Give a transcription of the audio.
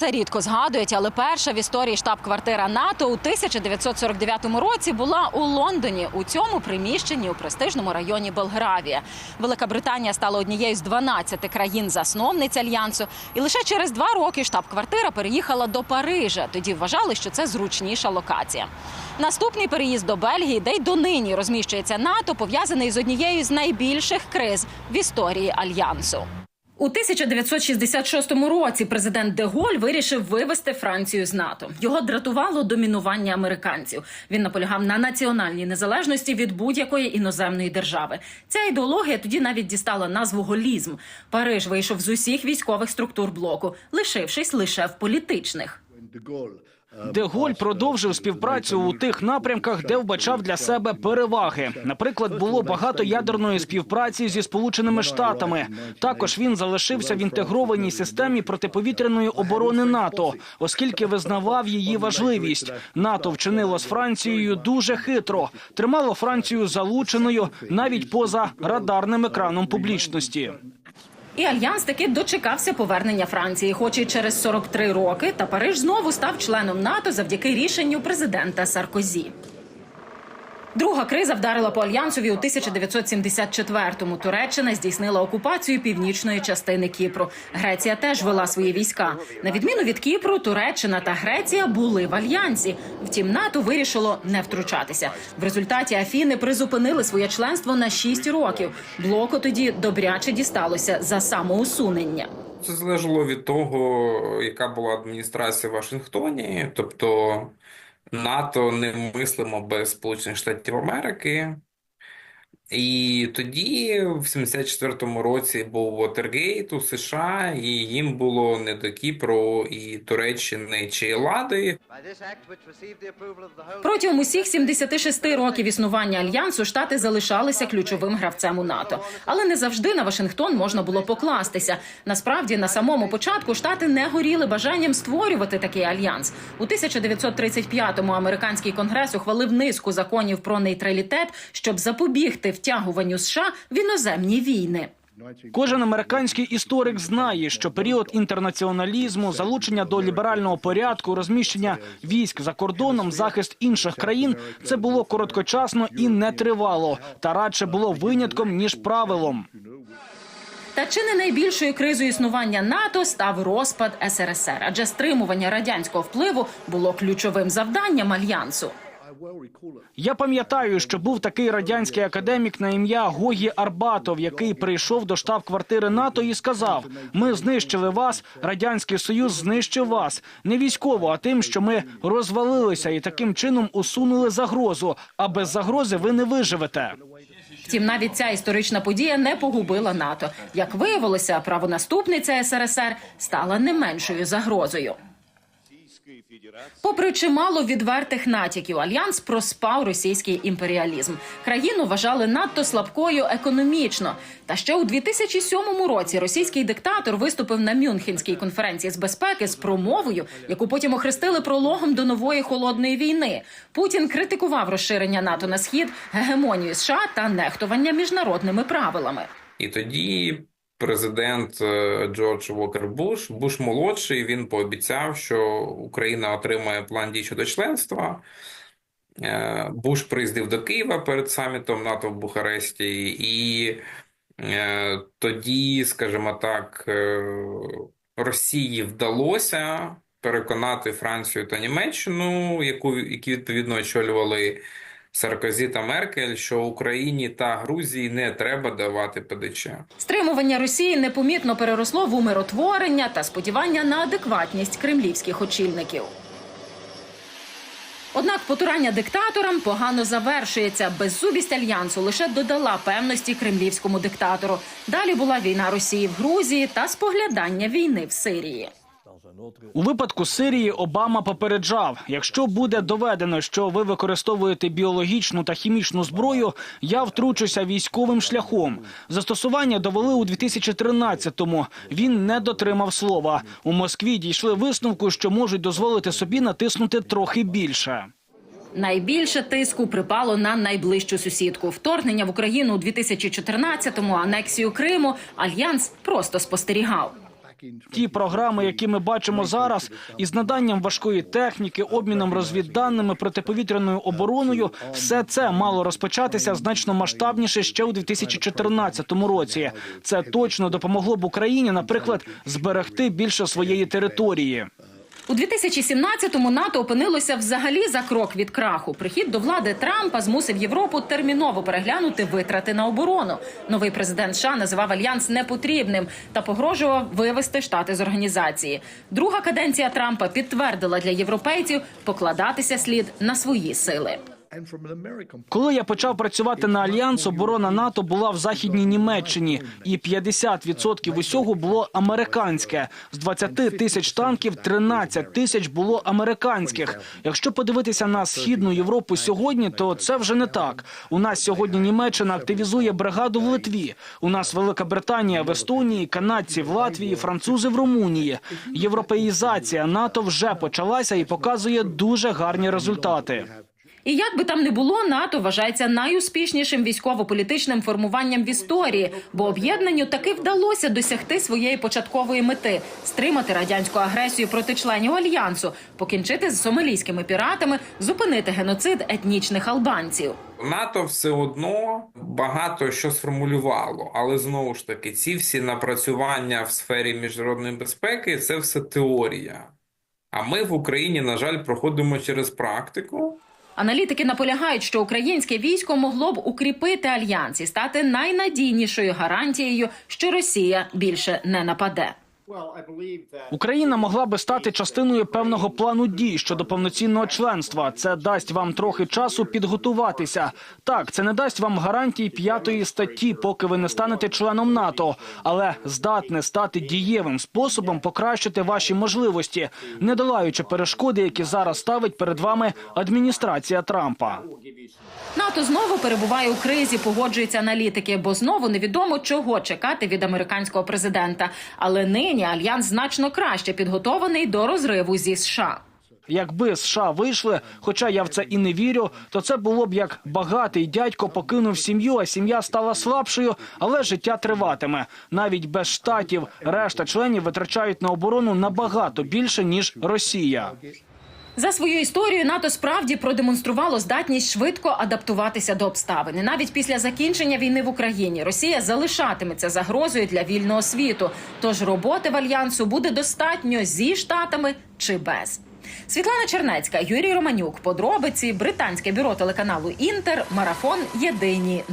Це рідко згадують, але перша в історії штаб-квартира НАТО у 1949 році була у Лондоні у цьому приміщенні у престижному районі Белгравія. Велика Британія стала однією з 12 країн-засновниць альянсу, і лише через два роки штаб-квартира переїхала до Парижа. Тоді вважали, що це зручніша локація. Наступний переїзд до Бельгії, де й донині розміщується НАТО, пов'язаний з однією з найбільших криз в історії альянсу. У 1966 році президент Деголь вирішив вивести Францію з НАТО. Його дратувало домінування американців. Він наполягав на національній незалежності від будь-якої іноземної держави. Ця ідеологія тоді навіть дістала назву голізм. Париж вийшов з усіх військових структур блоку, лишившись лише в політичних. Деголь продовжив співпрацю у тих напрямках, де вбачав для себе переваги. Наприклад, було багато ядерної співпраці зі сполученими штатами. Також він залишився в інтегрованій системі протиповітряної оборони НАТО, оскільки визнавав її важливість. НАТО вчинило з Францією дуже хитро, тримало Францію залученою навіть поза радарним екраном публічності. І альянс таки дочекався повернення Франції, хоч і через 43 роки. Та Париж знову став членом НАТО завдяки рішенню президента Саркозі. Друга криза вдарила по альянсові у 1974-му. Туреччина здійснила окупацію північної частини Кіпру. Греція теж вела свої війська. На відміну від Кіпру, Туреччина та Греція були в альянсі. Втім, НАТО вирішило не втручатися. В результаті Афіни призупинили своє членство на 6 років. Блоку тоді добряче дісталося за самоусунення. Це залежало від того, яка була адміністрація в Вашингтоні. Тобто НАТО не мислимо без Сполучених Штатів Америки. І тоді, в 74-му році, був Вотергейт у США, і їм було не до Кіпру і Туреччини чи Елади. Протягом усіх 76 років існування альянсу штати залишалися ключовим гравцем у НАТО, але не завжди на Вашингтон можна було покластися. Насправді, на самому початку штати не горіли бажанням створювати такий альянс. У 1935-му американський конгрес ухвалив низку законів про нейтралітет, щоб запобігти втягуванню США в іноземні війни. Кожен американський історик знає, що період інтернаціоналізму, залучення до ліберального порядку, розміщення військ за кордоном, захист інших країн це було короткочасно і не тривало, та радше було винятком ніж правилом. Та чи не найбільшою кризою існування НАТО став розпад СРСР, адже стримування радянського впливу було ключовим завданням альянсу. Я пам'ятаю, що був такий радянський академік на ім'я Гогі Арбатов, який прийшов до штаб-квартири НАТО і сказав: Ми знищили вас, радянський союз знищив вас не військово, а тим, що ми розвалилися і таким чином усунули загрозу. А без загрози ви не виживете. Втім, навіть ця історична подія не погубила НАТО. Як виявилося, правонаступниця СРСР стала не меншою загрозою. Попри чимало відвертих натяків, альянс проспав російський імперіалізм. Країну вважали надто слабкою економічно. Та ще у 2007 році російський диктатор виступив на Мюнхенській конференції з безпеки з промовою, яку потім охрестили прологом до нової холодної війни. Путін критикував розширення НАТО на схід, гегемонію США та нехтування міжнародними правилами. І тоді президент е, Джордж Вокер Буш, Буш молодший, він пообіцяв, що Україна отримає план дій щодо членства. Е, Буш приїздив до Києва перед самітом НАТО в Бухаресті, і е, тоді, скажімо так, Росії вдалося переконати Францію та Німеччину, яку, які відповідно очолювали Саркозі та Меркель, що Україні та Грузії не треба давати ПДЧ. Стримування Росії непомітно переросло в умиротворення та сподівання на адекватність кремлівських очільників. Однак потурання диктаторам погано завершується. Беззубість альянсу лише додала певності кремлівському диктатору. Далі була війна Росії в Грузії та споглядання війни в Сирії. У випадку Сирії Обама попереджав: якщо буде доведено, що ви використовуєте біологічну та хімічну зброю, я втручуся військовим шляхом. Застосування довели у 2013-му. Він не дотримав слова. У Москві дійшли висновку, що можуть дозволити собі натиснути трохи більше. Найбільше тиску припало на найближчу сусідку. Вторгнення в Україну у 2014-му, анексію Криму. Альянс просто спостерігав. Ті програми, які ми бачимо зараз, із наданням важкої техніки, обміном розвідданими, протиповітряною обороною, все це мало розпочатися значно масштабніше ще у 2014 році. Це точно допомогло б Україні, наприклад, зберегти більше своєї території. У 2017-му НАТО опинилося взагалі за крок від краху. Прихід до влади Трампа змусив Європу терміново переглянути витрати на оборону. Новий президент США називав альянс непотрібним та погрожував вивести штати з організації. Друга каденція Трампа підтвердила для європейців покладатися слід на свої сили. Коли я почав працювати на альянс, оборона НАТО була в західній Німеччині, і 50% усього було американське. З 20 тисяч танків 13 тисяч було американських. Якщо подивитися на східну Європу сьогодні, то це вже не так. У нас сьогодні Німеччина активізує бригаду в Литві. У нас Велика Британія в Естонії, канадці в Латвії, французи в Румунії. Європеїзація НАТО вже почалася і показує дуже гарні результати. І як би там не було, НАТО вважається найуспішнішим військово-політичним формуванням в історії, бо об'єднанню таки вдалося досягти своєї початкової мети стримати радянську агресію проти членів альянсу, покінчити з сомалійськими піратами, зупинити геноцид етнічних албанців. НАТО все одно багато що сформулювало, але знову ж таки, ці всі напрацювання в сфері міжнародної безпеки це все теорія. А ми в Україні, на жаль, проходимо через практику. Аналітики наполягають, що українське військо могло б укріпити альянс і стати найнадійнішою гарантією, що Росія більше не нападе. Україна могла би стати частиною певного плану дій щодо повноцінного членства. Це дасть вам трохи часу підготуватися. Так, це не дасть вам гарантій п'ятої статті, поки ви не станете членом НАТО, але здатне стати дієвим способом покращити ваші можливості, не долаючи перешкоди, які зараз ставить перед вами адміністрація Трампа. НАТО знову перебуває у кризі, погоджуються аналітики, бо знову невідомо чого чекати від американського президента. Але нині альянс значно краще підготований до розриву зі США. Якби США вийшли, хоча я в це і не вірю, то це було б як багатий дядько покинув сім'ю, а сім'я стала слабшою, але життя триватиме. Навіть без штатів решта членів витрачають на оборону набагато більше ніж Росія. За свою історію НАТО справді продемонструвало здатність швидко адаптуватися до обставин. І навіть після закінчення війни в Україні Росія залишатиметься загрозою для вільного світу. Тож роботи в альянсу буде достатньо зі штатами чи без. Світлана Чернецька, Юрій Романюк. Подробиці британське бюро телеканалу Інтер. Марафон. Єдині.